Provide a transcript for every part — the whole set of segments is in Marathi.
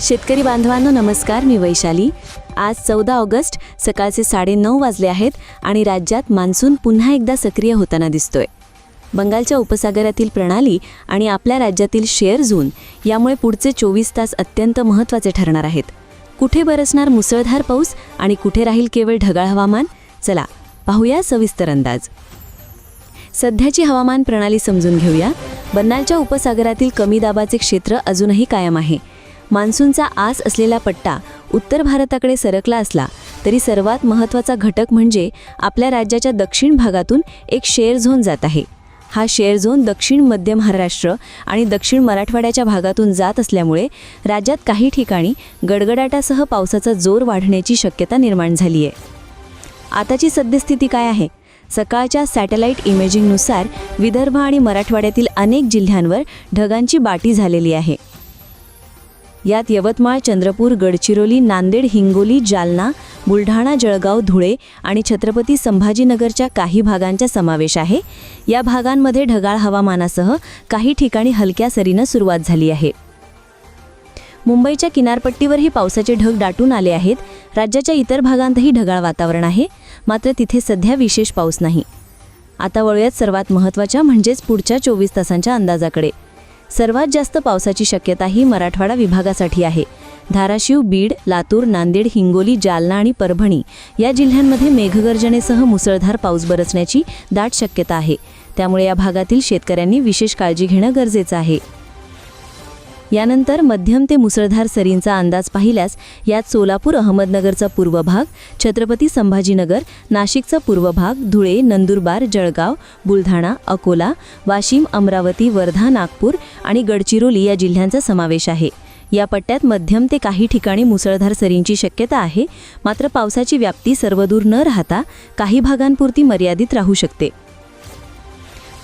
शेतकरी बांधवांनो नमस्कार मी वैशाली. आज चौदा ऑगस्ट सकाळचे साडेनऊ वाजले आहेत आणि राज्यात मान्सून पुन्हा एकदा सक्रिय होताना दिसतोय. बंगालच्या उपसागरातील प्रणाली आणि आपल्या राज्यातील शेअर झोन यामुळे पुढचे चोवीस तास अत्यंत महत्त्वाचे ठरणार आहेत. कुठे बरसणार मुसळधार पाऊस आणि कुठे राहील केवळ ढगाळ हवामान? चला पाहूया सविस्तर अंदाज. सध्याची हवामान प्रणाली समजून घेऊया. बन्नालच्या उपसागरातील कमी दाबाचे क्षेत्र अजूनही कायम आहे. मान्सूनचा आस असलेला पट्टा उत्तर भारताकडे सरकला असला तरी सर्वात महत्त्वाचा घटक म्हणजे आपल्या राज्याच्या दक्षिण भागातून एक शेअर झोन जात आहे. हा शेअर झोन दक्षिण मध्य महाराष्ट्र आणि दक्षिण मराठवाड्याच्या भागातून जात असल्यामुळे राज्यात काही ठिकाणी गडगडाटासह पावसाचा जोर वाढण्याची शक्यता निर्माण झाली आहे. आताची सद्यस्थिती काय आहे? सकाळच्या सॅटेलाईट इमेजिंगनुसार विदर्भ आणि मराठवाड्यातील अनेक जिल्ह्यांवर ढगांची बाटी झालेली आहे. यात यवतमाळ चंद्रपूर गडचिरोली नांदेड हिंगोली जालना बुलढाणा जळगाव धुळे आणि छत्रपती संभाजीनगरच्या काही भागांचा समावेश आहे. या भागांमध्ये ढगाळ हवामानासह काही ठिकाणी हलक्या सरीनं सुरुवात झाली आहे. मुंबईच्या किनारपट्टीवरही पावसाचे ढग दाटून आले आहेत. राज्याच्या इतर भागांतही ढगाळ वातावरण आहे. मात्र तिथे सध्या विशेष पाऊस नाही. आता वळूयात सर्वात महत्त्वाच्या म्हणजेच पुढच्या चोवीस तासांच्या अंदाजाकडे. सर्वात जास्त पावसाची शक्यता ही मराठवाडा विभागासाठी आहे. धाराशिव बीड लातूर नांदेड हिंगोली जालना आणि परभणी या जिल्ह्यांमध्ये मेघगर्जनेसह मुसळधार पाऊस बरसण्याची दाट शक्यता आहे. त्यामुळे या भागातील शेतकऱ्यांनी विशेष काळजी घेणं गरजेचं आहे. यानंतर मध्यम ते मुसळधार सरींचा अंदाज पाहिल्यास यात सोलापूर अहमदनगरचा पूर्व भाग छत्रपती संभाजीनगर नाशिकचा पूर्व भाग धुळे नंदुरबार जळगाव बुलढाणा अकोला वाशिम अमरावती वर्धा नागपूर आणि गडचिरोली या जिल्ह्यांचा समावेश आहे. या पट्ट्यात मध्यम ते काही ठिकाणी मुसळधार सरींची शक्यता आहे मात्र पावसाची व्याप्ती सर्वदूर न राहता काही भागांपुरती मर्यादित राहू शकते.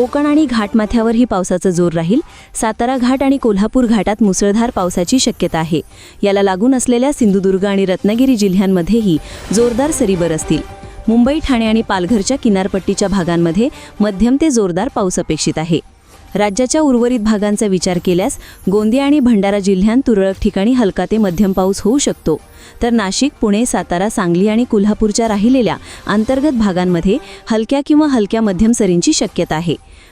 कोकण आणि घाटमाथ्यावरही पावसाचा जोर राहील. सातारा घाट आणि कोल्हापूर घाटात मुसळधार पावसाची शक्यता आहे. याला लागून असलेल्या सिंधुदुर्ग आणि रत्नागिरी जिल्ह्यांमध्येही जोरदार सरी बरसतील मुंबई ठाणे आणि पालघरच्या किनारपट्टीच्या भागांमध्ये मध्यम ते जोरदार पाऊस अपेक्षित आहे. राज्याच्या उर्वरित भागांचा विचार केल्यास गोंदिया आणि भंडारा जिल्ह्यांत तुरळक ठिकाणी हलका ते मध्यम पाऊस होऊ शकतो. तर नाशिक पुणे सातारा सांगली आणि कोल्हापूरच्या राहिलेल्या अंतर्गत भागांमध्ये हलक्या किंवा हलक्या मध्यम सरींची शक्यता आहे.